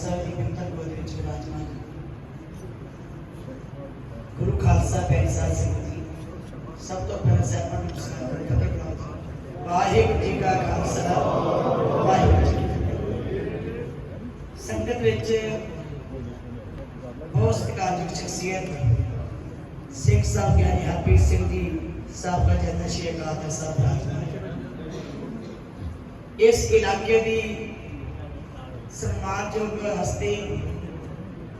ਸਾਹਿਬ ਦੀ ਬਿੰਤਰ ਗੋਦ ਵਿੱਚ ਵਿਰਾਜਮਾਨ ਗੁਰੂ ਖਾਲਸਾ ਪੈਸਾ ਸਿੰਘ ਜੀ ਸਭ ਤੋਂ ਪਹਿਲਾਂ ਸਹਿਬਾਨ ਨੂੰ ਸਲਾਮ ਕਰਦੇ ਹਾਂ ਵਾਹਿਗੁਰੂ ਜੀ ਕਾ ਖਾਲਸਾ ਵਾਹਿਗੁਰੂ ਜੀ ਕੀ ਫਤਿਹ ਸੰਗਤ ਵਿੱਚ ਬਹੁਤ ਸਤਿਕਾਰਯੋਗ ਸ਼ਖਸੀਅਤ ਸਿੰਘ ਸਾਹਿਬ ਗਿਆਨੀ ਹਰਪ੍ਰੀਤ ਸਿੰਘ ਜੀ ਸਾਬਕਾ ਜਨਰਲ ਸ਼੍ਰੀ ਅਕਾਲ ਤਖਤ ਸਾਹਿਬ ਰਾਜਮਾਨ ਇਸ ਇਲਾਕੇ ਦੀ ਸਨਮਾਨਯੋਗ ਹਸਤੀ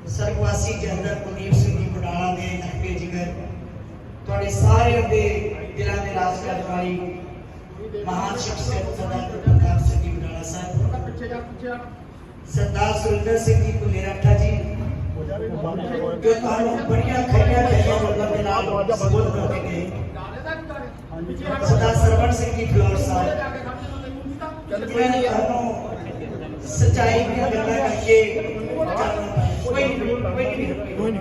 ਸਰਗਵਾਸੀ ਜਨਰਲ ਕੁਲਦੀਪ ਸਿੰਘ ਜੀ ਬਡਾਲਾ ਦੇ ਨਖਬੇ ਜਿਗਰ ਤੁਹਾਡੇ ਸਾਰਿਆਂ ਦੇ ਦਿਲਾਂ ਦੇ ਰਾਜ ਕਰਨ ਵਾਲੀ ਮਹਾਨ ਸ਼ਖਸੀਅਤ ਸਰਦਾਰ ਪ੍ਰਤਾਪ ਸਿੰਘ ਜੀ ਬਡਾਲਾ ਸਾਹਿਬ। ਪਿੱਛੇ ਜਾ ਪਿੱਛੇ ਸਰਦਾਰ ਸੁਰਿੰਦਰ ਸਿੰਘ ਜੀ ਕੁਲੇਰਾਠਾ ਜੀ, ਜੋ ਤੁਹਾਨੂੰ ਬੜੀਆਂ ਖੜੀਆਂ ਖੜੀਆਂ ਮਤਲਬ ਦੇ ਨਾਲ ਸੰਬੋਧਨ ਕਰਕੇ ਗਏ ਸਰਦਾਰ ਸਰਵਣ ਸਿੰਘ ਜੀ ਫਲੋਰ ਸਾਹਿਬ ਜਾ ਕੇ ਤੁਹਾਨੂੰ ਸਚਾਈ ਦੀਆਂ ਗੱਲਾਂ ਪਾਇਆ। ਕੋਈ ਨਹੀਂ ਕੋਈ ਨਹੀਂ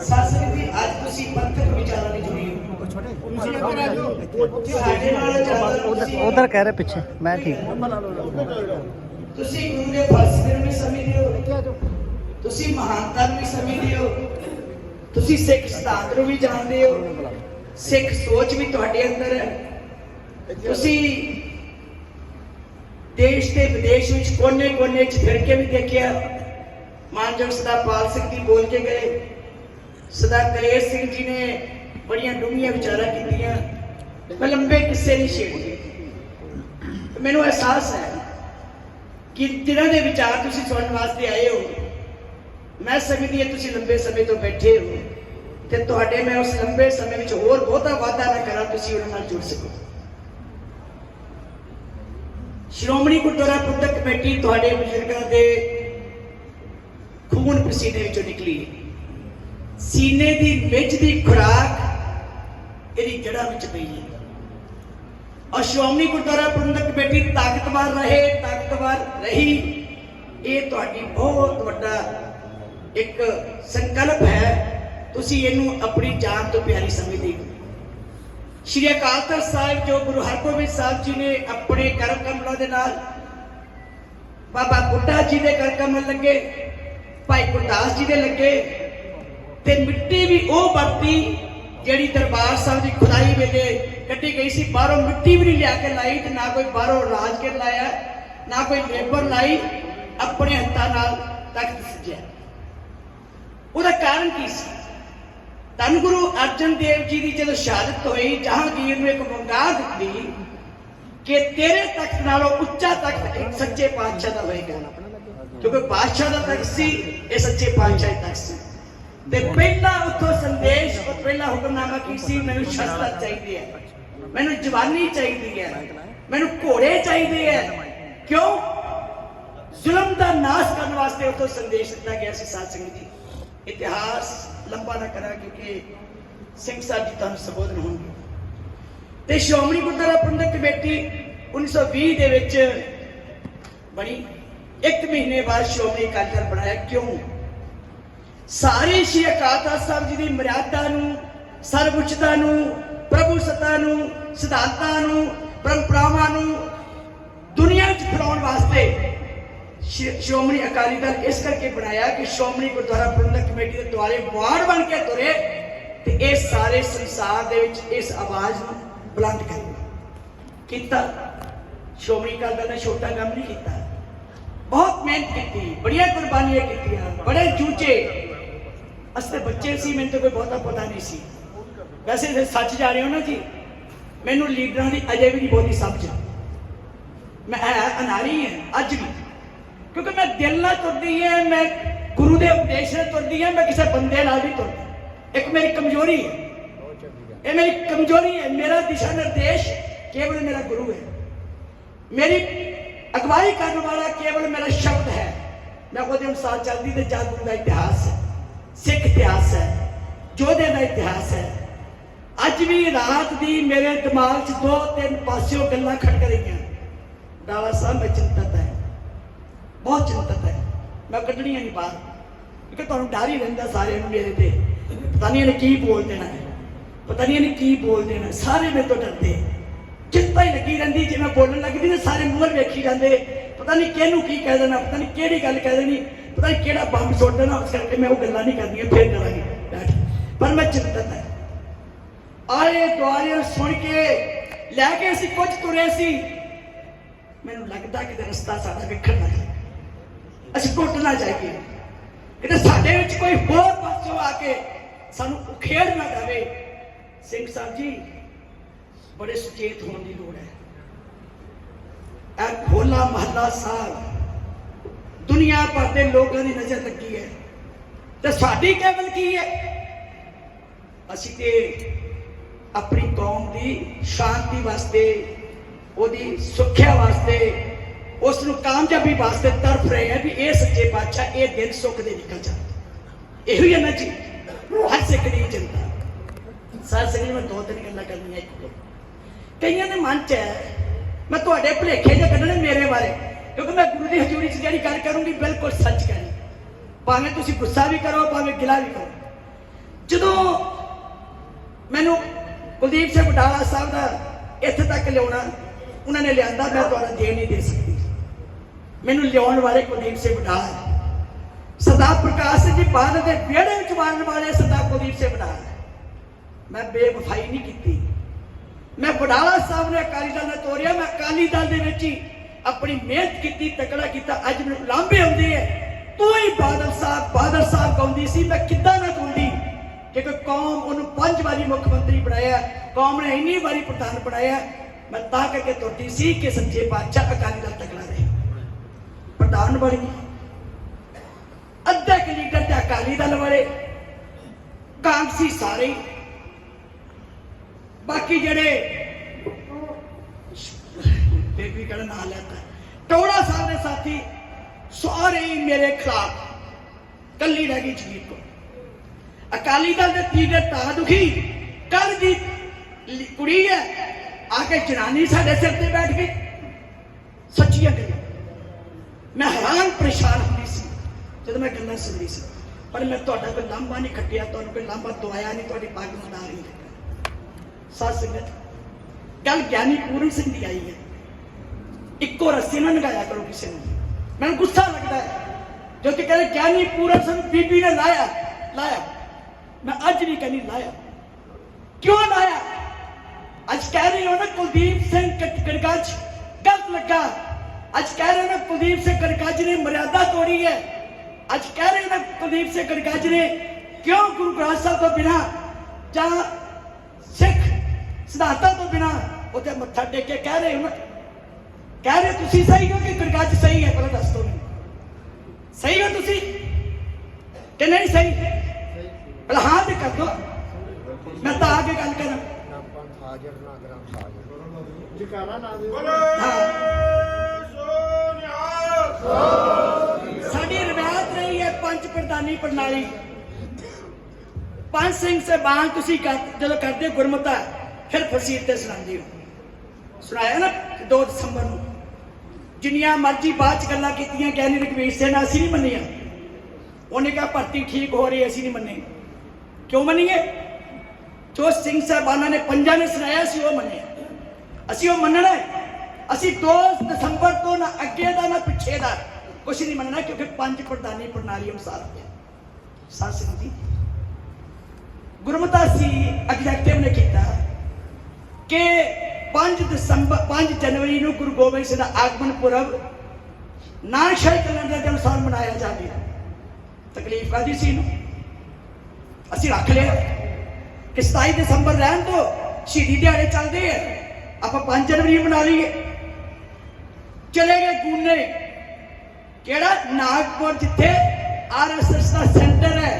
ਸਾਸਰੀ ਜੀ ਅੱਜ ਤੁਸੀਂ ਪੰਥਕ ਵਿਚਾਰਾਂ ਲਈ ਜੁੜੇ ਸਾਡੇ ਨਾਲ ਉਧਰ ਕਹਿ ਰਹੇ ਪਿੱਛੇ ਮੈਂ ਠੀਕ ਤੁਸੀਂ ਗੁਰੂ ਦੇ ਫਲਸਫੇ ਨੂੰ ਵੀ ਸਮਝਦੇ ਹੋ? ਤੁਸੀਂ ਮਹਾਨਤਾ ਨੂੰ ਵੀ ਸਮਝਦੇ ਹੋ? ਤੁਸੀਂ ਸਿੱਖ ਸਿਧਾਂਤ ਨੂੰ ਵੀ ਜਾਣਦੇ ਹੋ? ਸਿੱਖ ਸੋਚ ਵੀ ਤੁਹਾਡੇ ਅੰਦਰ ਹੈ। ਤੁਸੀਂ ਦੇਸ਼ ਤੇ ਵਿਦੇਸ਼ ਵਿੱਚ ਕੋਨੇ-ਕੋਨੇ 'ਚ ਫਿਰ ਕੇ ਵੀ ਦੇਖਿਆ। ਮਾਨਯੋਗ ਸਰਦਾਰ ਪਾਲ ਸਿੰਘ ਜੀ ਬੋਲ ਕੇ ਗਏ। ਸਰਦਾਰ ਕਲੇਸ਼ ਸਿੰਘ ਜੀ ਨੇ ਬੜੀਆਂ ਡੂੰਘੀਆਂ ਵਿਚਾਰਾਂ ਕੀਤੀਆਂ। ਮੈਂ ਲੰਬੇ ਕਿੱਸੇ ਨਹੀਂ ਛੇੜਦੇ ਮੈਨੂੰ ਅਹਿਸਾਸ ਹੈ ਕਿ ਜਿਨ੍ਹਾਂ ਦੇ ਵਿਚਾਰ ਤੁਸੀਂ ਸੁਣਨ ਵਾਸਤੇ ਆਏ ਹੋ। ਮੈਂ ਸਮਝਦੀ ਹਾਂ ਤੁਸੀਂ ਲੰਬੇ ਸਮੇਂ ਤੋਂ ਬੈਠੇ ਹੋ। ਤੇ ਤੁਹਾਡੇ ਮੈਂ ਉਸ ਲੰਬੇ ਸਮੇਂ ਵਿੱਚ ਹੋਰ ਬਹੁਤਾ ਵਾਅਦਾ ਨਾ ਕਰਾਂ, ਤੁਸੀਂ ਉਹਨਾਂ ਨਾਲ ਜੁੜ ਸਕੋ। ਸ਼੍ਰੋਮਣੀ ਗੁਰਦੁਆਰਾ ਪ੍ਰਬੰਧਕ ਕਮੇਟੀ ਤੁਹਾਡੇ ਬਜ਼ੁਰਗਾਂ ਦੇ ਖੂਨ ਪਸੀਨੇ ਵਿੱਚੋਂ ਨਿਕਲੀ। ਸੀਨੇ ਦੀ ਮਿੱਝ ਦੀ ਖੁਰਾਕ ਇਹਦੀ ਜੜ੍ਹਾਂ ਵਿੱਚ ਪਈ ਹੈ। ਔਰ ਸ਼੍ਰੋਮਣੀ ਗੁਰਦੁਆਰਾ ਪ੍ਰਬੰਧਕ ਕਮੇਟੀ ਤਾਕਤਵਰ ਰਹੇ, ਤਾਕਤਵਰ ਰਹੀ, ਇਹ ਤੁਹਾਡੀ ਬਹੁਤ ਵੱਡਾ ਇੱਕ ਸੰਕਲਪ ਹੈ। ਤੁਸੀਂ ਇਹਨੂੰ ਆਪਣੀ ਜਾਨ ਤੋਂ ਪਿਆਰੀ ਸਮਝਦੇ ਹੋ। ਸ਼੍ਰੀ ਅਕਾਲ ਤਖਤ ਸਾਹਿਬ, ਜੋ ਗੁਰੂ ਹਰਗੋਬਿੰਦ ਸਾਹਿਬ ਜੀ ਨੇ ਆਪਣੇ ਕਰਮ ਕਮਲਾਂ ਦੇ ਨਾਲ ਬਾਬਾ ਬੁੱਢਾ ਜੀ ਦੇ ਕਰ ਕਮਲ ਲੱਗੇ, ਭਾਈ ਗੁਰਦਾਸ ਜੀ ਦੇ ਲੱਗੇ, ਤੇ ਮਿੱਟੀ ਵੀ ਉਹ ਵਰਤੀ ਜਿਹੜੀ ਦਰਬਾਰ ਸਾਹਿਬ ਦੀ ਖੁਦਾਈ ਵੇਲੇ ਕੱਢੀ ਗਈ ਸੀ। ਬਾਹਰੋਂ ਮਿੱਟੀ ਵੀ ਨਹੀਂ ਲਿਆ ਕੇ ਲਾਈ ਤੇ ਨਾ ਕੋਈ ਬਾਹਰੋਂ ਰਾਜ ਕੇ ਲਾਇਆ, ਨਾ ਕੋਈ ਲੇਬਰ ਲਾਈ, ਆਪਣੇ ਹੱਥਾਂ ਨਾਲ ਤਖਤ ਸਜਿਆ। ਉਹਦਾ ਕਾਰਨ ਕੀ ਸੀ? ਧੰਨ ਗੁਰੂ ਅਰਜਨ ਦੇਵ ਜੀ ਦੀ ਜਦੋਂ ਸ਼ਹਾਦਤ ਹੋਈ, ਜਹਾਂਗੀਰ ਨੂੰ ਇੱਕ ਵੰਗਾਰ ਦਿੱਤੀ ਕਿ ਤੇਰੇ ਤਖਤ ਨਾਲੋਂ ਉੱਚਾ ਤਖਤ ਇੱਕ ਸੱਚੇ ਪਾਤਸ਼ਾਹ ਦਾ ਹੋਏਗਾ। ਕਿਉਂਕਿ ਪਾਤਸ਼ਾਹ ਦਾ ਤਖਤ ਸੀ, ਇਹ ਸੱਚੇ ਪਾਤਸ਼ਾਹ ਦਾ ਤਖਤ ਸੀ। ਤੇ ਪਹਿਲਾ ਉੱਥੋਂ ਸੰਦੇਸ਼ ਉਹ ਪਹਿਲਾ ਹੁਕਮਨਾਮਾ ਕੀ ਸੀ? ਮੈਨੂੰ ਸ਼ਸਤਰ ਚਾਹੀਦੀ ਹੈ ਮੈਨੂੰ ਜਵਾਨੀ ਚਾਹੀਦੀ ਹੈ ਮੈਨੂੰ ਘੋੜੇ ਚਾਹੀਦੇ ਹੈ ਕਿਉਂ? ਜ਼ੁਲਮ ਦਾ ਨਾਸ਼ ਕਰਨ ਵਾਸਤੇ ਉੱਥੋਂ ਸੰਦੇਸ਼ ਦਿੱਤਾ ਗਿਆ ਸੀ ਸਾਧ ਸੰਗਤ ਜੀ। ਇਤਿਹਾਸ ਲੰਬਾ ਨਾ ਕਰਾਂ ਕਿਉਂਕਿ ਸਿੰਘ ਸਾਹਿਬ ਜੀ ਤੁਹਾਨੂੰ ਸੰਬੋਧਨ ਹੋਣਗੇ। ਤੇ ਸ਼੍ਰੋਮਣੀ ਗੁਰਦੁਆਰਾ ਪ੍ਰਬੰਧਕ ਕਮੇਟੀ 1920 ਦੇ ਵਿੱਚ ਬਣੀ। ਇੱਕ ਮਹੀਨੇ ਬਾਅਦ ਸ਼੍ਰੋਮਣੀ ਅਕਾਲੀ ਦਲ ਬਣਾਇਆ। ਕਿਉਂ? ਸਾਰੇ ਸ਼੍ਰੀ ਅਕਾਲ ਤਖਤ ਸਾਹਿਬ ਜੀ ਦੀ ਮਰਿਆਦਾ ਨੂੰ, ਸਰਵਉੱਚਤਾ ਨੂੰ, ਪ੍ਰਭੂ ਸੱਤਾ ਨੂੰ, ਸਿਧਾਂਤਾਂ ਨੂੰ, ਪਰੰਪਰਾਵਾਂ ਨੂੰ ਦੁਨੀਆ ਵਿੱਚ ਫੈਲਾਉਣ ਵਾਸਤੇ ਸ਼੍ਰੋਮਣੀ ਅਕਾਲੀ ਦਲ ਇਸ ਕਰਕੇ ਬਣਾਇਆ ਕਿ ਸ਼੍ਰੋਮਣੀ ਗੁਰਦੁਆਰਾ ਪ੍ਰਬੰਧਕ ਕਮੇਟੀ ਦੇ ਦੁਆਰੇ ਵਾਰਡ ਬਣ ਕੇ ਤੁਰੇ ਤੇ ਇਹ ਸਾਰੇ ਸੰਸਾਰ ਦੇ ਵਿੱਚ ਇਸ ਆਵਾਜ਼ ਨੂੰ ਬੁਲੰਦ ਕਰੇ ਕੀਤਾ। ਸ਼੍ਰੋਮਣੀ ਅਕਾਲੀ ਦਲ ਨੇ ਛੋਟਾ ਕੰਮ ਨਹੀਂ ਕੀਤਾ। ਬਹੁਤ ਮਿਹਨਤ ਕੀਤੀ, ਬੜੀਆਂ ਕੁਰਬਾਨੀਆਂ ਕੀਤੀਆਂ, ਬੜੇ ਜੂਝੇ। ਅਸਤੇ ਬੱਚੇ ਸੀ, ਮੈਨੂੰ ਤਾਂ ਕੋਈ ਬਹੁਤਾ ਪਤਾ ਨਹੀਂ ਸੀ। ਵੈਸੇ ਜੇ ਸੱਚ ਜਾ ਰਹੇ ਹੋ ਨਾ ਜੀ, ਮੈਨੂੰ ਲੀਡਰਾਂ ਦੀ ਅਜੇ ਵੀ ਨਹੀਂ ਬਹੁਤੀ ਸਮਝ। ਮੈਂ ਹੈ ਅਨਾਰੀ ਹਾਂ, ਅੱਜ ਵੀ। ਕਿਉਂਕਿ ਮੈਂ ਦਿਲ ਨਾਲ ਤੁਰਦੀ ਹੈ ਮੈਂ ਗੁਰੂ ਦੇ ਉਪਦੇਸ਼ ਨਾਲ ਤੁਰਦੀ ਹੈ ਮੈਂ ਕਿਸੇ ਬੰਦੇ ਨਾਲ ਨਹੀਂ ਤੁਰਦੀ ਇੱਕ ਮੇਰੀ ਕਮਜ਼ੋਰੀ ਹੈ ਇਹ ਮੇਰੀ ਕਮਜ਼ੋਰੀ ਹੈ ਮੇਰਾ ਦਿਸ਼ਾ ਨਿਰਦੇਸ਼ ਕੇਵਲ ਮੇਰਾ ਗੁਰੂ ਹੈ ਮੇਰੀ ਅਗਵਾਈ ਕਰਨ ਵਾਲਾ ਕੇਵਲ ਮੇਰਾ ਸ਼ਬਦ ਹੈ ਮੈਂ ਉਹਦੇ ਅਨੁਸਾਰ ਚੱਲਦੀ ਤੇ ਜਾਦੂ ਦਾ ਇਤਿਹਾਸ ਹੈ ਸਿੱਖ ਇਤਿਹਾਸ ਹੈ ਜੋਧੇ ਦਾ ਇਤਿਹਾਸ ਹੈ ਅੱਜ ਵੀ ਰਾਤ ਦੀ ਮੇਰੇ ਦਿਮਾਗ 'ਚ ਦੋ ਤਿੰਨ ਪਾਸਿਓਂ ਗੱਲਾਂ ਖੜਕ ਰਹੀਆਂ ਡਾਲਾ ਸਾਹਿਬ ਮੈਂ ਚਿੰਤਤ ਹੈ ਬਹੁਤ ਚਿੰਤਤ ਹੈ। ਮੈਂ ਕੱਢਣੀ ਨਹੀਂ ਬਾਹਰ। ਕਿਉਂਕਿ ਤੁਹਾਨੂੰ ਡਰ ਹੀ ਰਹਿੰਦਾ ਸਾਰਿਆਂ ਨੂੰ ਮੇਰੇ ਤੇ। ਪਤਾ ਨਹੀਂ ਇਹਨੇ ਕੀ ਬੋਲ ਦੇਣਾ ਹੈ। ਪਤਾ ਨਹੀਂ ਇਹਨੇ ਕੀ ਬੋਲ ਦੇਣਾ ਸਾਰੇ ਮੇਰੇ ਤੋਂ ਡਰਦੇ। ਚਿੰਤਾ ਹੀ ਲੱਗੀ ਰਹਿੰਦੀ। ਜਿਵੇਂ ਬੋਲਣ ਲੱਗਦੀ ਨੇ ਸਾਰੇ ਮੂਹਰ ਵੇਖੀ ਜਾਂਦੇ। ਪਤਾ ਨਹੀਂ ਕਿਹਨੂੰ ਕੀ ਕਹਿ ਦੇਣਾ, ਪਤਾ ਨਹੀਂ ਕਿਹੜੀ ਗੱਲ ਕਹਿ ਦੇਣੀ। ਪਤਾ ਨਹੀਂ ਕਿਹੜਾ ਬੰਬ ਸੁੱਟ ਦੇਣਾ। ਉਸ ਕਰਕੇ ਮੈਂ ਉਹ ਗੱਲਾਂ ਨਹੀਂ ਕਰਨੀਆਂ, ਫੇਰ ਕਰਾਂਗੇ। ਬੈਠ। ਪਰ ਮੈਂ ਚਿੰਤਤ ਹੈ। ਆਏ ਦੁਆਰੇ ਸੁਣ ਕੇ ਲੈ ਕੇ ਅਸੀਂ ਕੁਝ ਤੁਰੇ ਸੀ। ਮੈਨੂੰ ਲੱਗਦਾ ਕਿ ਰਸਤਾ ਸਾਡਾ ਵਿਖਰ ਨਾ ਅਸੀਂ ਟੁੱਟ ਨਾ ਜਾਈਏ। ਕਿਤੇ ਸਾਡੇ ਵਿੱਚ ਕੋਈ ਹੋਰ ਪਾਸੋਂ ਆ ਕੇ ਸਾਨੂੰ ਉਖੇੜ ਨਾ ਦੇਵੇ ਸਿੰਘ ਸਾਹਿਬ ਜੀ, ਬੜੇ ਸੁਚੇਤ ਹੋਣ ਦੀ ਲੋੜ ਹੈ। ਇਹ ਹੋਲਾ ਮਹੱਲਾ ਸਾਹਿਬ, ਦੁਨੀਆ ਭਰ ਦੇ ਲੋਕਾਂ ਦੀ ਨਜ਼ਰ ਲੱਗੀ ਹੈ। ਤੇ ਸਾਡੀ ਕੇਵਲ ਕੀ ਹੈ? ਅਸੀਂ ਤੇ ਆਪਣੀ ਕੌਮ ਦੀ ਸ਼ਾਂਤੀ ਵਾਸਤੇ, ਉਹਦੀ ਸੁੱਖਿਆ ਵਾਸਤੇ ਉਸ ਨੂੰ ਕਾਮਯਾਬੀ ਵਾਸਤੇ ਤਰਫ ਰਹੇ ਹਾਂ ਵੀ ਇਹ ਸੱਚੇ ਪਾਤਸ਼ਾਹ ਇਹ ਦਿਨ ਸੁੱਖ ਦੇ ਨਿਕਲ ਜਾਣ। ਇਹੋ ਹੀ ਹੈ ਨਾ ਜੀ ਹਰ ਸਿੱਖ ਦੀ ਚਿੰਤਾ। ਸਾਰ ਸਿੰਘ ਮੈਂ ਦੋ ਤਿੰਨ ਗੱਲਾਂ ਕਰਨੀਆਂ ਇੱਕ ਕਈਆਂ ਦੇ ਮਨ 'ਚ ਹੈ ਮੈਂ ਤੁਹਾਡੇ ਭੁਲੇਖੇ ਜੇ ਕੱਢਣੇ ਮੇਰੇ ਬਾਰੇ ਕਿਉਂਕਿ ਮੈਂ ਗੁਰੂ ਦੀ ਹਜ਼ੂਰੀ 'ਚ ਜਿਹੜੀ ਗੱਲ ਕਰੂੰਗੀ ਬਿਲਕੁਲ ਸੱਚ ਕਹਿਣੀ। ਭਾਵੇਂ ਤੁਸੀਂ ਗੁੱਸਾ ਵੀ ਕਰੋ ਭਾਵੇਂ ਗਿਲਾ ਵੀ ਕਰੋ। ਜਦੋਂ ਮੈਨੂੰ ਕੁਲਦੀਪ ਸਿੰਘ ਬਟਾਲਾ ਸਾਹਿਬ ਦਾ ਇੱਥੇ ਤੱਕ ਲਿਆਉਣਾ ਉਹਨਾਂ ਨੇ ਲਿਆਂਦਾ ਮੈਂ ਤੁਹਾਡਾ ਦੇ ਨਹੀਂ ਦੇ ਸਕਦੀ। ਮੈਨੂੰ ਲਿਆਉਣ ਵਾਲੇ ਕੁਲਦੀਪ ਸਿੰਘ ਬਟਾਲਾ ਹੈ। ਸਰਦਾਰ ਪ੍ਰਕਾਸ਼ ਸਿੰਘ ਜੀ ਬਾਦਲ ਦੇ ਵਿਹੜੇ ਵਿੱਚ ਮਾਰਨ ਵਾਲੇ ਸਰਦਾਰ ਕੁਲਦੀਪ ਸਿੰਘ ਬਟਾਲਾ ਮੈਂ ਬੇਵਫਾਈ ਨਹੀਂ ਕੀਤੀ। ਮੈਂ ਬਡਾਲਾ ਸਾਹਿਬ ਨੇ ਅਕਾਲੀ ਦਲ ਨੇ ਤੋਰਿਆ, ਮੈਂ ਅਕਾਲੀ ਦਲ ਦੇ ਵਿੱਚ ਹੀ ਆਪਣੀ ਮਿਹਨਤ ਕੀਤੀ, ਤਕੜਾ ਕੀਤਾ। ਅੱਜ ਮੈਨੂੰ ਲਾਂਭੇ ਹੁੰਦੇ ਹੈ ਤੂੰ ਹੀ ਬਾਦਲ ਸਾਹਿਬ ਬਾਦਲ ਸਾਹਿਬ ਕਹਉਂਦੀ ਸੀ, ਮੈਂ ਕਿੱਦਾਂ ਨਾ ਕਹਉਂਦੀ ਕਿ ਕੋਈ ਕੌਮ ਉਹਨੂੰ ਪੰਜ ਵਾਰੀ ਮੁੱਖ ਮੰਤਰੀ ਬਣਾਇਆ, ਕੌਮ ਨੇ ਇੰਨੀ ਵਾਰੀ ਪ੍ਰਧਾਨ ਬਣਾਇਆ, ਮੈਂ ਤਾਂ ਕਰਕੇ ਤੁਰਦੀ ਸੀ ਕਿ ਸੱਚੇ ਪਾਤਸ਼ਾਹ ਅਕਾਲੀ ਦਲ ਤਕੜਾ ਰਹੇ। ਪ੍ਰਧਾਨ ਬਣੀ ਅੱਧਾ ਕਿ ਲੀਡਰ ਤੇ ਅਕਾਲੀ ਦਲ ਵਾਲੇ ਕਾਂਗਸੀ ਸਾਰੇ ਬਾਕੀ ਜਿਹੜੇ ਬੇਬੀ ਕਿਹੜਾ ਨਾਂ ਲੈਤਾ। ਟੋੜਾ ਸਾਹਿਬ ਦੇ ਸਾਥੀ ਸਾਰੇ ਹੀ ਮੇਰੇ ਖਿਲਾਫ ਕੱਲੀ ਰਹਿ ਗਈ ਜਗੀਰ ਕੋ ਅਕਾਲੀ ਦਲ ਦੇ ਤੀਜੇ ਤਾਂ ਦੁਖੀ। ਕੱਲ ਦੀ ਕੁੜੀ ਹੈ, ਆ ਕੇ ਜਨਾਨੀ ਸਾਡੇ ਸਿਰ ਤੇ ਬੈਠ ਗਈ। ਸੱਚੀਆਂ ਗੱਲਾਂ। ਮੈਂ ਹੈਰਾਨ ਪਰੇਸ਼ਾਨ ਹੁੰਦੀ ਸੀ, ਜਦੋਂ ਮੈਂ ਗੱਲਾਂ ਸੁਣਦੀ ਸੀ। ਪਰ ਮੈਂ ਤੁਹਾਡਾ ਕੋਈ ਲਾਂਭਾ ਨਹੀਂ ਖੱਟਿਆ, ਤੁਹਾਨੂੰ ਕੋਈ ਲਾਂਭਾ ਦਵਾਇਆ ਨਹੀਂ, ਤੁਹਾਡੀ ਪੱਗ ਮਨਾ ਰਹੀ ਸਾਧ ਸੰਗਤ ਗੱਲ ਗਿਆਨੀ ਪੂਰਨ ਸਿੰਘ ਦੀ ਆਈ ਹੈ। ਇੱਕੋ ਰੱਸੀ ਨਾ ਲਗਾਇਆ ਕਰੋ ਕਿਸੇ ਨੂੰ। ਮੈਨੂੰ ਗੁੱਸਾ ਲੱਗਦਾ ਹੈ, ਜੋ ਕਿ ਕਹਿੰਦੇ ਗਿਆਨੀ ਪੂਰਨ ਸਿੰਘ ਬੀਬੀ ਨੇ ਲਾਇਆ ਲਾਇਆ। ਮੈਂ ਅੱਜ ਵੀ ਕਹਿੰਦੀ ਲਾਇਆ। ਕਿਉਂ ਲਾਇਆ? ਅੱਜ ਕਹਿ ਰਹੀ ਹੋ ਨਾ ਕੁਲਦੀਪ ਸਿੰਘ ਕਟ- ਗਲਤ ਲੱਗਾ। ਅੱਜ ਕਹਿ ਰਹੇ ਨਾ ਕੁਲਦੀਪ ਸਿੰਘ ਕੜਕੱਜ ਨੇ ਮਰਿਆਦਾ ਤੋੜੀ ਹੈ। ਅੱਜ ਕਹਿ ਰਹੇ ਨਾ ਕੁਲਦੀਪ ਸਿੰਘ ਕੜਕੱਜ ਨੇ ਕਿਉਂ ਗੁਰੂ ਗ੍ਰੰਥ ਸਾਹਿਬ ਤੋਂ ਬਿਨਾ ਜਾਂ ਸਿੱਖ ਸਿਧਾਂਤਾਂ ਤੋਂ ਬਿਨਾ ਉੱਥੇ ਮੱਥਾ ਟੇਕ ਕੇ ਕਹਿ ਰਹੇ ਹੋ ਨਾ ਕਹਿ ਰਹੇ ਤੁਸੀਂ ਸਹੀ ਹੋ ਕਿ ਕੜਕੱਜ ਸਹੀ ਹੈ? ਪਹਿਲਾਂ ਦੱਸ ਦਿਓ ਮੈਨੂੰ। ਸਹੀ ਹੋ ਤੁਸੀਂ? ਕਿ ਨਹੀਂ ਸਹੀ? ਪਹਿਲਾਂ ਹਾਂ ਤੇ ਕਰ ਦੋ ਮੈਂ ਤਾਂ ਆ ਕੇ ਗੱਲ ਕਰਾਂ। ਨਾ ਪੰਥ ਹਾਜ਼ਰ ਨਾ ਗ੍ਰੰਥ ਹਾਜ਼ਰ। ਜਕਾਰਾ ਲਾ ਦੇ ਸਾਡੀ ਰਵਾਇਤ ਰਹੀ ਹੈ ਪੰਜ ਪ੍ਰਧਾਨੀ ਪ੍ਰਣਾਲੀ। ਪੰਜ ਸਿੰਘ ਸਾਹਿਬਾਨ ਤੁਸੀਂ ਜਦੋਂ ਕਰਦੇ ਹੋ ਗੁਰਮਤਾ, ਫਿਰ ਫਸੀਲ ਤੇ ਸੁਣਾਉਂਦੇ ਹੋ। ਸੁਣਾਇਆ ਨਾ 2 ਦਸੰਬਰ ਨੂੰ? ਜਿੰਨੀਆਂ ਮਰਜ਼ੀ ਬਾਅਦ ਚ ਗੱਲਾਂ ਕੀਤੀਆਂ ਗਿਆਨੀ ਰਘਵੀਰ ਸਿੰਘ ਨੇ ਅਸੀਂ ਨਹੀਂ ਮੰਨੀਆਂ। ਉਹਨੇ ਕਿਹਾ, ਭਰਤੀ ਠੀਕ ਹੋ ਰਹੀ ਅਸੀਂ ਨਹੀਂ ਮੰਨੇ। ਕਿਉਂ ਮੰਨੀਏ? ਜੋ ਸਿੰਘ ਸਾਹਿਬਾਨਾਂ ਨੇ ਪੰਜਾਂ ਨੇ ਸੁਣਾਇਆ ਸੀ, ਉਹ ਮੰਨਿਆ ਅਸੀਂ ਉਹ ਮੰਨਣਾ ਹੈ। ਅਸੀਂ 2 ਦਸੰਬਰ ਤੋਂ ਨਾ ਅੱਗੇ ਦਾ ਨਾ ਪਿੱਛੇ ਦਾ। ਕੁਝ ਨਹੀਂ ਮੰਨਣਾ ਕਿਉਂਕਿ ਪੰਜ ਪ੍ਰਧਾਨੀ ਪ੍ਰਣਾਲੀ ਅਨੁਸਾਰ ਹੈ ਸਾਧ ਸੰਗਤ ਜੀ, ਗੁਰਮਤਾ ਸੀ ਐਗਜ਼ੈਕਟਿਵ ਨੇ ਕੀਤਾ ਕਿ 5 ਦਸੰਬਰ 5 ਜਨਵਰੀ ਨੂੰ ਗੁਰੂ ਗੋਬਿੰਦ ਸਿੰਘ ਦਾ ਆਗਮਨ ਪੁਰਬ ਨਾਨਕਸ਼ਾਹੀ ਕੈਲੰਡਰ ਦੇ ਅਨੁਸਾਰ ਮਨਾਇਆ ਜਾਵੇ ਤਕਲੀਫ ਕਾਦੀ ਸੀ ਨੂੰ ਅਸੀਂ ਰੱਖ ਲਿਆ ਕਿ 27 ਦਸੰਬਰ ਰਹਿਣ ਤੋਂ ਸ਼ਹੀਦੀ ਦਿਹਾੜੇ ਚੱਲਦੇ ਆ। ਆਪਾਂ 5 ਜਨਵਰੀ ਮਨਾ ਲਈਏ। ਚਲੇ ਗਏ ਗੂਨੇ। ਕਿਹੜਾ? ਨਾਗਪੁਰ, ਜਿੱਥੇ ਆਰਐਸਐਸ ਦਾ ਸੈਂਟਰ ਹੈ।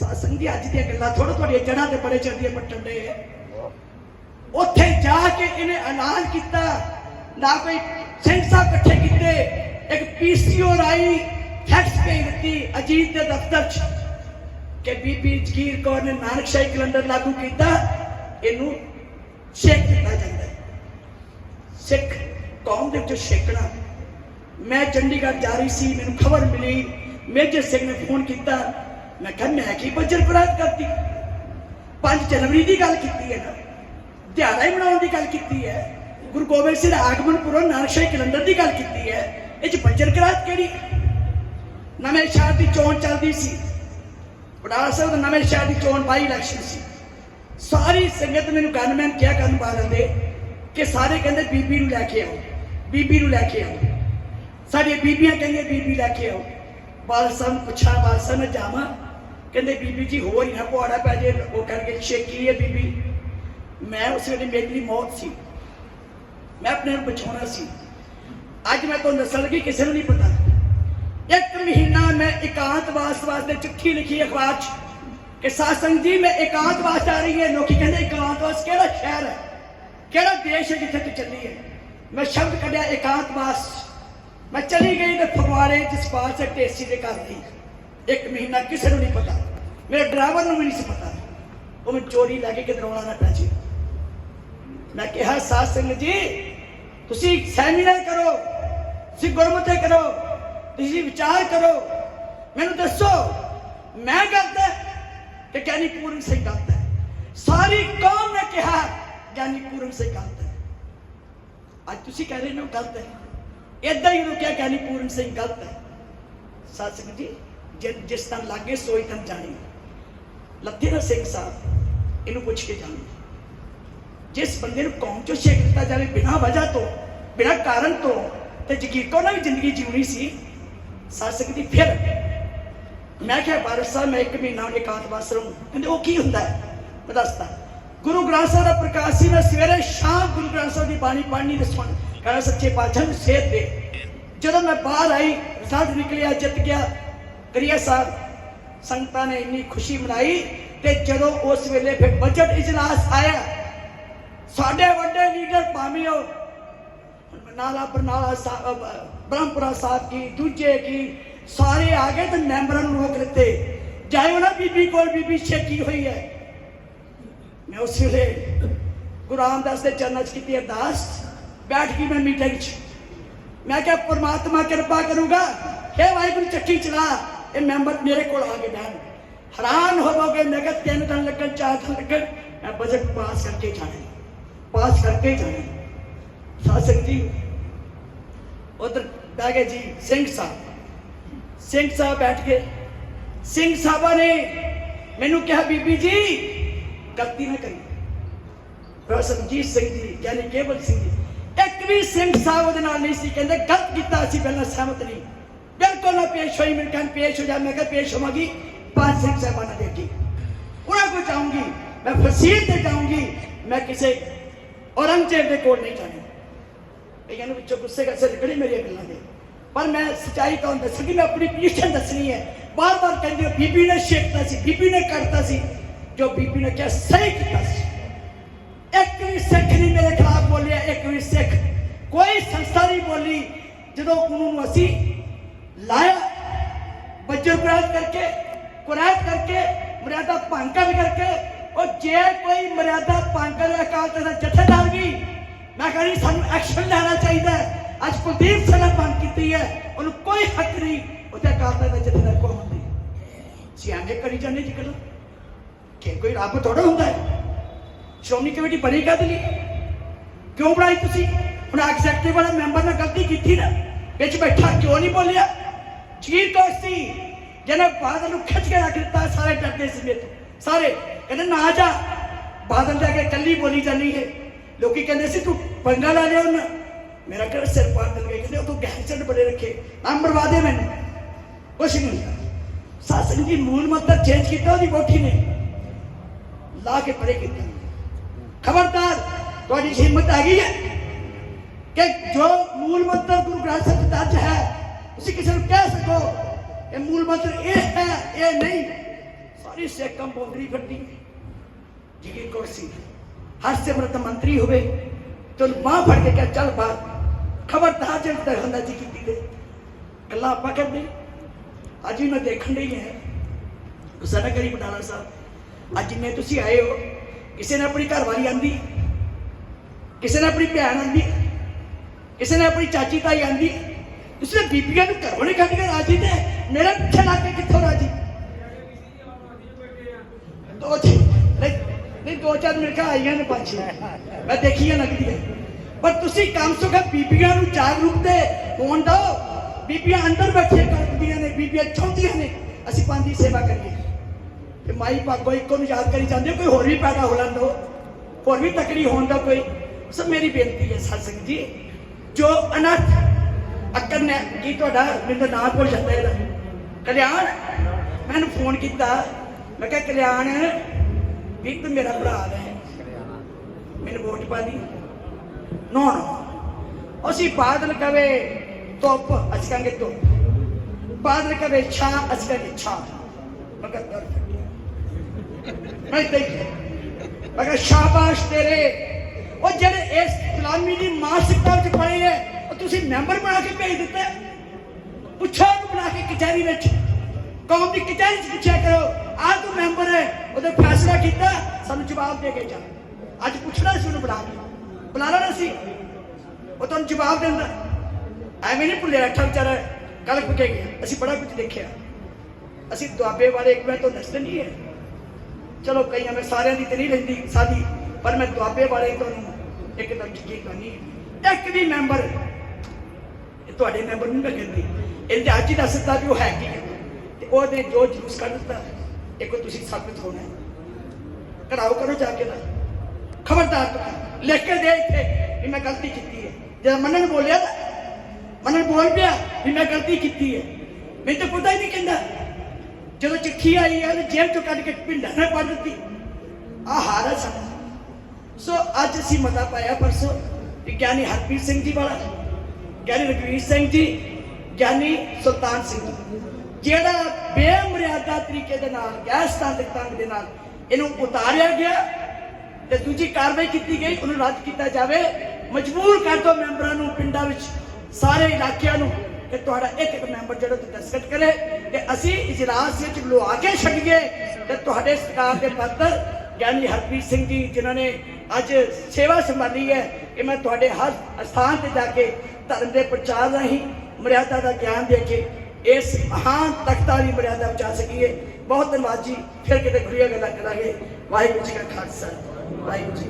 ਸਾਸੰਗ ਦੀ ਅੱਜ ਦੀਆਂ ਗੱਲਾਂ ਥੋੜਾ ਤੁਹਾਡੀਆਂ ਜੜ੍ਹਾਂ ਤੇ ਬੜੇ ਚੜਦੀਆਂ ਪੱਟਣ ਦੇ ਉੱਥੇ ਜਾ ਕੇ ਇਹਨੇ ਐਲਾਨ ਕੀਤਾ। ਨਾ ਕੋਈ ਸਿੰਘ ਸਾਹਿਬ ਇਕੱਠੇ ਕੀਤੇ। ਇੱਕ ਪੀਸੀਓ ਰਾਈ ਫੈਕਸ ਭੇਜ ਦਿੱਤੀ ਅਜੀਤ ਦੇ ਦਫ਼ਤਰ 'ਚ ਕਿ ਬੀਬੀ ਜਗੀਰ ਕੌਰ ਨੇ ਨਾਨਕਸ਼ਾਹੀ ਕੈਲੰਡਰ ਲਾਗੂ ਕੀਤਾ। ਇਹਨੂੰ ਛੇਕ ਦਿੱਤਾ ਜਾਂਦਾ ਸਿੱਖ ਕੌਮ ਦੇ ਵਿੱਚ ਛੇਕਣਾ। ਮੈਂ ਚੰਡੀਗੜ੍ਹ ਜਾ ਰਹੀ ਸੀ, ਮੈਨੂੰ ਖਬਰ ਮਿਲੀ। ਮੇਜਰ ਸਿੰਘ ਨੇ ਫੋਨ ਕੀਤਾ। ਮੈਂ ਕਿਹਾ, ਮੈਂ ਕੀ ਬੱਜਰ ਬਰਾਤ ਕਰਤੀ 5 ਜਨਵਰੀ ਦੀ ਗੱਲ ਕੀਤੀ ਹੈ ਨਾ। ਦਿਹਾੜਾ ਹੀ ਬਣਾਉਣ ਦੀ ਗੱਲ ਕੀਤੀ ਹੈ। ਗੁਰੂ ਗੋਬਿੰਦ ਸਿੰਘ ਦਾ ਆਗਮਨ ਪੁਰਬ ਨਾਨਕ ਸ਼ਾਹੀ ਕੈਲੰਡਰ ਦੀ ਗੱਲ ਕੀਤੀ ਹੈ। ਇਹ ਚ ਬੱਜਰ ਕਰਾਤ ਕਿਹੜੀ? ਨਵੇਂ ਸ਼ਹਿਰ ਦੀ ਚੋਣ ਚੱਲਦੀ ਸੀ। ਬਟਾਲਾ ਸਾਹਿਬ ਦਾ ਨਵੇਂ ਸ਼ਹਿਰ ਦੀ ਚੋਣ ਬਾਈ ਇਲੈਕਸ਼ਨ ਸੀ। ਸਾਰੀ ਸੰਗਤ ਮੈਨੂੰ ਗਨਮੈਨ ਕਿਹਾ ਕਰਨ ਬਾਦਲ ਦੇ ਕਿ ਸਾਰੇ ਕਹਿੰਦੇ ਬੀਬੀ ਨੂੰ ਲੈ ਕੇ ਆਓ। ਬੀਬੀ ਨੂੰ ਲੈ ਕੇ ਆਓ ਸਾਡੀਆਂ ਬੀਬੀਆਂ ਕਹਿੰਦੀਆਂ ਬੀਬੀ ਲੈ ਕੇ ਆਓ ਬਾਦਲ ਸਾਹਿਬ ਨੂੰ ਪੁੱਛਾਂ ਬਾਦਲ ਸਾਹਿਬ ਮੈਂ ਜਾਵਾਂ ਕਹਿੰਦੇ ਬੀਬੀ ਜੀ ਹੋਰ ਹੀ ਨਾ ਪਵਾੜਾ ਪੈ ਜੇ ਉਹ ਕਰਕੇ ਛੇਕੀ ਹੈ ਬੀਬੀ ਮੈਂ ਉਸ ਵੇਲੇ ਮੇਰੀ ਲਈ ਮੌਤ ਸੀ ਮੈਂ ਆਪਣੇ ਨੂੰ ਬਚਾਉਣਾ ਸੀ ਅੱਜ ਮੈਂ ਤੁਹਾਨੂੰ ਦੱਸਣ ਲੱਗੀ ਕਿਸੇ ਨੂੰ ਨਹੀਂ ਪਤਾ ਇੱਕ ਮਹੀਨਾ ਮੈਂ ਇਕਾਂਤਵਾਸ ਵਾਸਤੇ ਚਿੱਠੀ ਲਿਖੀ ਅਖਬਾਰ 'ਚ ਕਿ ਸਾਸੰਗ ਜੀ ਮੈਂ ਇਕਾਂਤਵਾਸ ਆ ਰਹੀ ਹੈ ਲੋਕੀ ਕਹਿੰਦੇ ਇਕਾਂਤਵਾਸ ਕਿਹੜਾ ਸ਼ਹਿਰ ਹੈ ਕਿਹੜਾ ਦੇਸ਼ ਹੈ ਜਿੱਥੇ ਤੂੰ ਚੱਲੀ ਹੈ ਮੈਂ ਸ਼ਬਦ ਕੱਢਿਆ ਇਕਾਂਤਵਾਸ ਮੈਂ ਚਲੀ ਗਈ ਤੇ ਫਗਵਾੜੇ ਜਸਪਾਲ ਸਿੰਘ ਟੇਸੀ ਦੇ ਘਰ ਦੀ। ਇੱਕ ਮਹੀਨਾ ਕਿਸੇ ਨੂੰ ਨਹੀਂ ਪਤਾ। ਮੇਰੇ ਡਰਾਈਵਰ ਨੂੰ ਵੀ ਨਹੀਂ ਸੀ ਪਤਾ। ਉਹ ਮੈਂ ਚੋਰੀ ਲੈ ਕੇ ਕਿਧਰ ਆਉਣਾ ਨਾ ਪੈ ਜੀ। ਮੈਂ ਕਿਹਾ, ਸਾਧ ਸੰਗਤ ਜੀ, ਤੁਸੀਂ ਸੈਮੀਨਾਰ ਕਰੋ, ਤੁਸੀਂ ਗੁਰਮਤਿ ਕਰੋ, ਤੁਸੀਂ ਵਿਚਾਰ ਕਰੋ। ਮੈਨੂੰ ਦੱਸੋ, ਮੈਂ ਗਲਤ ਹੈ ਕਿ ਗਿਆਨੀ ਪੂਰਨ ਸਿੰਘ ਗਲਤ ਹੈ? ਸਾਰੀ ਕੌਮ ਨੇ ਕਿਹਾ, ਗਿਆਨੀ ਪੂਰਨ ਸਿੰਘ ਗਲਤ ਹੈ। ਅੱਜ ਤੁਸੀਂ ਕਹਿ ਰਹੇ ਹੋ ਗਲਤ ਹੈ। ਇਦਾਂ ਹੀ ਰੁਕਿਆ ਗਿਆਨੀ ਪੂਰਨ ਸਿੰਘ ਗਲਤ ਹੈ। ਸਾਧ ਜੀ। ਜਿ- ਜਿਸ ਤਨ ਲਾਗੇ ਸੋਈ ਤਨ ਜਾਣੀ ਲੱਤੇ ਦਾ ਸਿੰਘ ਸਾਹਿਬ, ਇਹਨੂੰ ਪੁੱਛ ਕੇ ਜਾਣੀ ਜਿਸ ਬੰਦੇ ਨੂੰ ਕੌਮ ਚੋਂ ਛੇਕ ਦਿੱਤਾ ਜਾਵੇ ਬਿਨਾਂ ਵਜ੍ਹਾ ਤੋਂ, ਬਿਨਾਂ ਕਾਰਨ ਤੋਂ, ਤੇ ਜਗੀਰ ਕੋ ਵੀ ਜ਼ਿੰਦਗੀ ਜਿਉਣੀ ਸੀ ਸੱਚ ਸਕਦੀ ਫਿਰ ਮੈਂ ਕਿਹਾ ਬਾਰਸ਼ ਸਾਹਿਬ, ਮੈਂ ਇੱਕ ਮਹੀਨਾ ਉਹਨੇ ਵਾਸ ਰਹੂੰ। ਕਹਿੰਦੇ, ਉਹ ਕੀ ਹੁੰਦਾ ਹੈ? ਮੈਂ ਦੱਸਦਾ। ਗੁਰੂ ਗ੍ਰੰਥ ਸਾਹਿਬ ਦਾ ਪ੍ਰਕਾਸ਼ ਸੀ, ਮੈਂ ਸਵੇਰੇ ਸ਼ਾਮ ਗੁਰੂ ਗ੍ਰੰਥ ਸਾਹਿਬ ਦੀ ਬਾਣੀ ਪੜ੍ਹਨੀ ਤੇ ਸੁਣ ਕਹਿੰਦਾ ਸੱਚੇ ਪਾਤਸ਼ਾਹ ਨੂੰ ਸੇਧ ਦੇ। ਜਦੋਂ ਮੈਂ ਬਾਹਰ ਆਈ ਰਿਜ਼ਲਟ ਨਿਕਲਿਆ, ਜਿੱਤ ਗਿਆ। ਕਰੀਆ ਸਾਹਿਬ, ਸੰਗਤਾਂ ਨੇ ਇੰਨੀ ਖੁਸ਼ੀ ਮਨਾਈ ਤੇ ਜਦੋਂ ਉਸ ਵੇਲੇ ਫਿਰ ਬਜਟ ਇਜਲਾਸ ਆਇਆ, ਸਾਡੇ ਵੱਡੇ ਲੀਡਰ ਭਾਵੇਂ ਉਹ ਨਾਲਾ ਬਰਨਾਲਾ ਸਾਹਿਬ ਬ੍ਰਹਮਪੁਰਾ ਸਾਹਿਬ ਕੀ, ਦੂਜੇ ਕੀ, ਸਾਰੇ ਆ ਗਏ ਤੇ ਮੈਂਬਰਾਂ ਨੂੰ ਰੋਕ ਦਿੱਤੇ ਜਾਇਓ ਨਾ ਬੀਬੀ ਕੋਲ, ਬੀਬੀ ਛੇਕੀ ਹੋਈ ਹੈ। ਮੈਂ ਉਸ ਵੇਲੇ ਗੁਰੂ ਰਾਮਦਾਸ ਦੇ ਚਰਨਾਂ 'ਚ ਕੀਤੀ ਅਰਦਾਸ। ਬੈਠ ਗਈ ਮੈਂ ਮੀਟਿੰਗ 'ਚ। ਮੈਂ ਕਿਹਾ, ਪ੍ਰਮਾਤਮਾ ਕਿਰਪਾ ਕਰੂਗਾ। हे ਵਾਹਿਗੁਰੂ, ਚੱਕੀ ਚਲਾ। ਇਹ ਮੈਂਬਰ ਮੇਰੇ ਕੋਲ ਆ ਕੇ ਬਹਿਣ। ਹੈਰਾਨ ਹੋਵੋਗੇ। ਮੈਂ ਕਿਹਾ, ਤਿੰਨ ਦਿਨ ਲੱਗਣ, ਚਾਰ ਦਿਨ ਲੱਗਣ। ਮੈਂ ਬਜਟ ਪਾਸ ਕਰਕੇ ਜਾਣਾ। ਪਾਸ ਕਰਕੇ ਜਾਣਾ। ਹੈ। ਸਾਧ ਸੰਗਤ ਜੀ, ਉਧਰ ਬਹਿ ਗਏ ਜੀ ਸਿੰਘ ਸਾਹਿਬ। ਸਿੰਘ ਸਾਹਿਬ ਬੈਠ ਗਏ ਸਿੰਘ ਸਾਹਿਬਾਂ ਨੇ ਮੈਨੂੰ ਕਿਹਾ, ਬੀਬੀ ਜੀ ਗਲਤੀ ਨਾ ਕਰੀ ਪ੍ਰੋਫੈਸਰ ਜੀਤ ਸਿੰਘ ਜੀ ਯਾਨੀ ਕੇਵਲ ਸਿੰਘ ਜੀ ਇੱਕ ਵੀ ਸਿੰਘ ਸਾਹਿਬ ਉਹਦੇ ਨਾਲ ਨਹੀਂ ਸੀ ਕਹਿੰਦੇ ਗਲਤ ਕੀਤਾ ਸੀ ਪਹਿਲਾਂ ਸਹਿਮਤ ਨਹੀਂ ਬਿਲਕੁਲ ਨਾ ਪੇਸ਼ ਹੋਈ ਮੇਰੇ ਕੰਨ ਪੇਸ਼ ਹੋ ਜਾ ਮੈਂ ਕਿਹਾ ਪੇਸ਼ ਹੋਵਾਂਗੀ ਪੰਜ ਸਿੰਘ ਸਾਹਿਬਾਨਾਂ ਦੇ ਅੱਗੇ ਉਹਨਾਂ ਕੋਲ ਜਾਊਂਗੀ ਮੈਂ ਫਸੀਲ ਤੇ ਜਾਊਂਗੀ ਮੈਂ ਕਿਸੇ ਔਰੰਗਜ਼ੇਬ ਦੇ ਕੋਲ ਨਹੀਂ ਜਾਣੀ ਕਈਆਂ ਨੂੰ ਵਿੱਚੋਂ ਗੁੱਸੇ ਕਰ ਨਿਕਲੇ ਮੇਰੀਆਂ ਗੱਲਾਂ ਦੇ ਪਰ ਮੈਂ ਸੱਚਾਈ ਤੁਹਾਨੂੰ ਦੱਸਣੀ ਮੈਂ ਆਪਣੀ ਪੋਜੀਸ਼ਨ ਦੱਸਣੀ ਹੈ ਬਾਰ-ਬਾਰ ਕਹਿੰਦੇ ਬੀਬੀ ਨੇ ਛੇਕਤਾ ਸੀ ਬੀਬੀ ਨੇ ਕਰਤਾ ਸੀ ਜੋ ਬੀਬੀ ਨੇ ਕਿਹਾ, ਸਹੀ ਕੀਤਾ ਸੀ। ਇੱਕ ਵੀ ਸਿੱਖ ਨਹੀਂ ਮੇਰੇ ਖਿਲਾਫ ਬੋਲਿਆ, ਇੱਕ ਵੀ ਸਿੱਖ ਕੋਈ ਸੰਸਥਾ ਨਹੀਂ ਬੋਲੀ ਜਦੋਂ ਉਹਨੂੰ ਨੂੰ ਅਸੀਂ ਲਾਇਆ। ਬੱਜਰ ਪ੍ਰਾਪਤ ਕਰਕੇ, ਕੁਰਾਤ ਕਰਕੇ, ਮਰਿਆਦਾ ਭੰਗ ਕਰਕੇ, ਉਹ ਜੇ ਕੋਈ ਮਰਿਆਦਾ ਭੰਗ ਅਕਾਲ ਤਖਤ ਦਾ ਜਥੇਦਾਰ ਵੀ, ਮੈਂ ਕਹਿੰਦੀ ਸਾਨੂੰ ਐਕਸ਼ਨ ਲੈਣਾ ਚਾਹੀਦਾ ਅੱਜ ਕੁਲਦੀਪ ਸਿੰਘ ਨੇ ਭੰਗ ਕੀਤੀ ਹੈ, ਉਹਨੂੰ ਕੋਈ ਹੱਕ ਨਹੀਂ, ਉੱਥੇ ਅਕਾਲ ਤਖਤ ਦਾ ਜਥੇਦਾਰ ਕੋ ਹੁੰਦੀ? ਸਿਆਣੇ ਕਰੀ ਜਾਂਦੇ ਜੀ ਗੱਲ। ਕਿ ਕੋਈ ਰੱਬ ਥੋੜਾ ਹੁੰਦਾ ਹੈ? ਸ਼੍ਰੋਮਣੀ ਕਮੇਟੀ ਬਣੀ ਕਦ ਲਈ? ਕਿਉਂ ਬਣਾਈ ਤੁਸੀਂ? ਹੁਣ ਐਗਜ਼ੈਕਟਿਵ ਵਾਲਾ ਮੈਂਬਰ ਨੇ ਗਲਤੀ ਕੀਤੀ ਨਾ, ਵਿੱਚ ਬੈਠਾ ਕਿਉਂ ਨਹੀਂ ਬੋਲਿਆ? ਜੀਰ ਕੌਰ ਜਿਹਨੇ ਬਾਦਲ ਨੂੰ ਖਿੱਚ ਕੇ ਰੱਖ ਦਿੱਤਾ ਸਾਰੇ ਡਰਦੇ ਸੀ ਮੇਰੇ ਸਾਰੇ, ਕਹਿੰਦੇ ਨਾ ਜਾ, ਬਾਦਲ ਜਾ ਕੇ ਕੱਲੀ ਬੋਲੀ ਜਾਨੀ ਹੈ। ਲੋਕੀ ਕਹਿੰਦੇ ਸੀ, ਤੂੰ ਪੰਗਾ ਲਾ ਲਿਆ ਉਹਨਾਂ। ਮੇਰਾ ਕਿਹੜਾ ਸਿਰ ਪਾੜ ਦਿਲ ਗਏ ਕਹਿੰਦੇ, ਉਹ ਤੂੰ ਗੈਂਗਸਟਰ ਬੜੇ ਰੱਖੇ ਨਾਮ ਬਰਵਾ ਮੈਨੂੰ। ਕੁਛ ਨਹੀਂ। ਸਾਸਨ ਜੀ, ਮੂਲ ਮੰਤਰ ਚੇਂਜ ਕੀਤਾ, ਉਹਦੀ ਕੋਠੀ ਨੇ। ਲਾ ਕੇ ਪਰੇ ਕੀਤਾ ਖਬਰਦਾਰ ਤੁਹਾਡੀ ਹਿੰਮਤ ਆ ਗਈ ਹੈ ਕਿ ਜੋ ਮੂਲ ਮੰਤਰ ਗੁਰੂ ਗ੍ਰੰਥ ਸਾਹਿਬ 'ਚ ਦਰਜ ਹੈ ਤੁਸੀਂ ਕਿਸੇ ਨੂੰ ਕਹਿ ਸਕੋ ਇਹ ਮੂਲ ਮੰਤਰ ਇਹ ਹੈ ਇਹ ਨਹੀਂ ਸਾਰੀ ਸਿੱਖ ਕੰਪਾਊਂਡਰੀ ਫਿਰਦੀ ਜਿਗੀ ਕੁਰਸੀ ਹਰ ਸਿਮਰਤ ਮੰਤਰੀ ਹੋਵੇ ਤੇ ਬਾਹ ਫੜ ਕੇ ਕਹਿ ਚੱਲ ਬਾਹਰ ਖਬਰਦਾਰ ਜੇ ਦਰਖੰਦਾ ਜੀ ਕੀਤੀ ਦੇ ਗੱਲਾਂ ਆਪਾਂ ਕਰਦੇ ਅੱਜ ਵੀ ਮੈਂ ਦੇਖਣ ਡਈ ਹੈ ਗੁੱਸਾ ਨਾ ਕਰੀ ਬਟਾਲਾ ਸਾਹਿਬ ਅੱਜ ਜਿੰਨੇ ਤੁਸੀਂ ਆਏ ਹੋ, ਕਿਸੇ ਨੇ ਆਪਣੀ ਘਰਵਾਲੀ ਆਂਦੀ, ਕਿਸੇ ਨੇ ਆਪਣੀ ਭੈਣ ਆਂਦੀ, ਕਿਸੇ ਨੇ ਆਪਣੀ ਚਾਚੀ ਤਾਈ ਆਂਦੀ, ਤੁਸੀਂ ਬੀਬੀਆਂ ਨੂੰ ਘਰੋਂ ਨਹੀਂ ਕੱਢ ਕੇ ਰਾਜੀ ਤੇ ਮੇਰਾ ਪਿੱਛੇ ਲੱਗ ਕੇ ਕਿੱਥੋਂ ਰਾਜੀ? ਦੋ ਜੀ ਨਹੀਂ ਦੋ ਚਾਰ ਮੇਰੇ ਘਰ ਆਈਆਂ ਨੇ ਪੰਜ ਮੈਂ ਦੇਖੀਆਂ ਲੱਗਦੀਆਂ। ਪਰ ਤੁਸੀਂ ਕੰਮ ਸੁਖਾ ਬੀਬੀਆਂ ਨੂੰ ਚਾਰ ਰੂਪ ਤੇ ਹੋਣ ਦਿਓ। ਬੀਬੀਆਂ ਅੰਦਰ ਬੈਠੀਆਂ ਕਰਦੀਆਂ ਨੇ, ਬੀਬੀਆਂ ਚਾਹੁੰਦੀਆਂ ਨੇ, ਅਸੀਂ ਪੰਜ ਦੀ ਸੇਵਾ ਕਰੀਏ। ਤੇ ਮਾਈ ਭਾਗੋ ਇੱਕੋ ਨੂੰ ਯਾਦ ਕਰੀ ਜਾਂਦੇ ਹੋ, ਕੋਈ ਹੋਰ ਵੀ ਪੈਦਾ ਹੋ ਲੈਂਦੋ ਹੋਰ ਵੀ ਤਕੜੀ ਹੋਣ ਦਾ ਕੋਈ। ਸਭ ਮੇਰੀ ਬੇਨਤੀ ਹੈ ਸਤਸੰਗ ਜੀ। ਜੋ ਅਨਰਥ ਅਕਰ ਨੇ ਕੀ ਤੁਹਾਡਾ ਮੈਨੂੰ ਨਾਮ ਭੁੱਲ ਜਾਂਦਾ ਇਹਦਾ। ਕਲਿਆਣ ਮੈਨੂੰ ਫੋਨ ਕੀਤਾ। ਮੈਂ ਕਿਹਾ ਕਲਿਆਣ ਵੀ ਤੂੰ ਮੇਰਾ ਭਰਾ ਹੈ। ਮੈਨੂੰ ਵੋਟ ਪਾ ਦੀ। ਨੋ ਨੋ। ਅਸੀਂ ਬਾਦਲ ਕਵੇ ਧੁੱਪ ਅਸੀਂ ਕਹਾਂਗੇ ਧੁੱਪ। ਬਾਦਲ ਕਵੇ ਛਾਂ ਅਸੀਂ ਕਹਾਂਗੇ ਛਾਂ। ਮਗਰ ਦਰ ਮੈਂ ਦੇਖ ਸ਼ਾਬਾਸ਼ ਤੇਰੇ। ਉਹ ਜਿਹੜੇ ਇਸ ਗੁਲਾਮੀ ਦੀ ਮਾਨਸਿਕਤਾ ਵਿੱਚ ਪਏ ਹੈ ਉਹ ਤੁਸੀਂ ਮੈਂਬਰ ਬਣਾ ਕੇ ਭੇਜ ਦਿੱਤੇ। ਪੁੱਛੋ ਨੂੰ ਬਣਾ ਕੇ ਕਚਹਿਰੀ ਵਿੱਚ। ਕੌਮ ਦੀ ਕਚਹਿਰੀ 'ਚ ਪੁੱਛਿਆ ਕਰੋ ਆ ਤੂੰ ਮੈਂਬਰ ਹੈ ਉਹਦੇ ਫੈਸਲਾ ਕੀਤਾ, ਸਾਨੂੰ ਜਵਾਬ ਦੇ ਕੇ ਜਾ। ਅੱਜ ਪੁੱਛਣਾ ਸੀ ਉਹਨੂੰ ਬੁਲਾ ਕੇ। ਬੁਲਾਣਾ ਲੈਣਾ ਸੀ। ਉਹ ਤੁਹਾਨੂੰ ਜਵਾਬ ਦਿੰਦਾ ਐਵੇਂ ਨਹੀਂ ਭੁੱਲਿਆ ਅੱਠਾ ਵਿਚਾਰਾ। ਕੱਲ ਪੁੱਛੇ ਗਿਆ ਅਸੀਂ ਬੜਾ ਕੁਝ ਦੇਖਿਆ। ਅਸੀਂ ਦੁਆਬੇ ਬਾਰੇ ਇੱਕ ਮੈਂ ਤੋਂ ਦੱਸਦੇ ਨਹੀਂ ਹੈ ਚਲੋ ਕਈਆਂ ਮੈਂ ਸਾਰਿਆਂ ਦੀ ਤੇ ਨਹੀਂ ਰਹਿੰਦੀ ਸਾਦੀ ਪਰ ਮੈਂ ਦੁਆਬੇ ਵਾਲੇ ਤੁਹਾਨੂੰ ਇੱਕ ਤਾਂ ਯਕੀਨ ਕਰਨੀ ਇੱਕ ਵੀ ਮੈਂਬਰ ਤੁਹਾਡੇ ਮੈਂਬਰ ਨੂੰ ਮੈਂ ਕਹਿੰਦੀ। ਇਹਦੇ ਅੱਜ ਹੀ ਦੱਸ ਵੀ ਉਹ ਹੈ ਕੀ ਹੈ। ਤੇ ਉਹਦੇ ਜੋ ਜਲੂਸ ਕੱਢ ਦਿੱਤਾ, ਇੱਕ ਤੁਸੀਂ ਸਾਬਿਤ ਹੋਣਾ ਹੈ। ਕਢਾਓ ਕਰੋ ਜਾ ਕੇ ਨਾ। ਖਬਰਦਾਰ ਤੁਸੀਂ ਲਿਖ ਕੇ ਦੇ ਇੱਥੇ ਵੀ ਮੈਂ ਗਲਤੀ ਕੀਤੀ ਹੈ। ਜਦ ਮੰਨਣ ਬੋਲਿਆ ਨਾ ਮੰਨਣ ਬੋਲ ਪਿਆ ਵੀ ਮੈਂ ਗਲਤੀ ਕੀਤੀ ਹੈ। ਮੈਨੂੰ ਤਾਂ ਪਤਾ ਹੀ ਨਹੀਂ ਕਹਿੰਦਾ। ਜਦੋਂ ਚਿੱਠੀ ਆਈ ਹੈ ਤੇ ਜੇਬ ਚੋਂ ਕੱਢ ਕੇ ਪਿੰਡਾਂ ਨੇ ਪੜ ਦਿੱਤੀ। ਆ ਹਾਰਾ ਹੈ ਸਾਡਾ। ਸੋ ਅੱਜ ਅਸੀਂ ਮਤਾ ਪਾਇਆ ਪਰਸੋਂ ਕਿ ਗਿਆਨੀ ਹਰਪ੍ਰੀਤ ਸਿੰਘ ਜੀ ਵਾਲਾ ਗਿਆਨੀ ਰਘਵੀਰ ਸਿੰਘ ਜੀ ਗਿਆਨੀ ਸੁਲਤਾਨ ਸਿੰਘ ਜੀ। ਜਿਹੜਾ ਬੇਮਰਿਆਦਾ ਤਰੀਕੇ ਦੇ ਨਾਲ ਗੈਸਤਾਂਤਿਕ ਢੰਗ ਦੇ ਨਾਲ ਇਹਨੂੰ ਉਤਾਰਿਆ ਗਿਆ ਤੇ ਦੂਜੀ ਕਾਰਵਾਈ ਕੀਤੀ ਗਈ, ਉਹਨੂੰ ਰੱਦ ਕੀਤਾ ਜਾਵੇ, ਮਜਬੂਰ ਕਰ ਦੋ ਮੈਂਬਰਾਂ ਨੂੰ ਪਿੰਡਾਂ ਵਿੱਚ, ਸਾਰੇ ਇਲਾਕਿਆਂ ਨੂੰ, ਕਿ ਤੁਹਾਡਾ ਇੱਕ ਇੱਕ ਮੈਂਬਰ ਜਿਹੜਾ ਤੇ ਦਸਤਖਤ ਕਰੇ। ਤੇ ਅਸੀਂ ਇਜਲਾਸ ਵਿੱਚ ਲੁਆ ਕੇ ਛੱਡੀਏ ਤੇ ਤੁਹਾਡੇ ਸਰਕਾਰ ਦੇ ਪੱਤਰ ਗਿਆਨੀ ਹਰਪ੍ਰੀਤ ਸਿੰਘ ਜੀ ਜਿਨ੍ਹਾਂ ਨੇ ਅੱਜ ਸੇਵਾ ਸੰਭਾਲੀ ਹੈ ਕਿ ਮੈਂ ਤੁਹਾਡੇ ਹਰ ਸਥਾਨ ਤੇ ਜਾ ਕੇ ਧਰਮ ਦੇ ਪ੍ਰਚਾਰ ਰਾਹੀਂ ਮਰਿਆਦਾ ਦਾ ਗਿਆਨ ਦੇ ਕੇ ਇਸ ਮਹਾਨ ਤਖਤਾਂ ਦੀ ਮਰਿਆਦਾ ਬਚਾ ਸਕੀਏ। ਬਹੁਤ ਧੰਨਵਾਦ ਜੀ। ਫਿਰ ਕਿਤੇ ਖੁੱਲੀਆਂ ਗੱਲਾਂ ਕਰਾਂਗੇ। ਵਾਹਿਗੁਰੂ ਜੀ ਕਾ ਖਾਲਸਾ। ਵਾਹਿਗੁਰੂ ਜੀ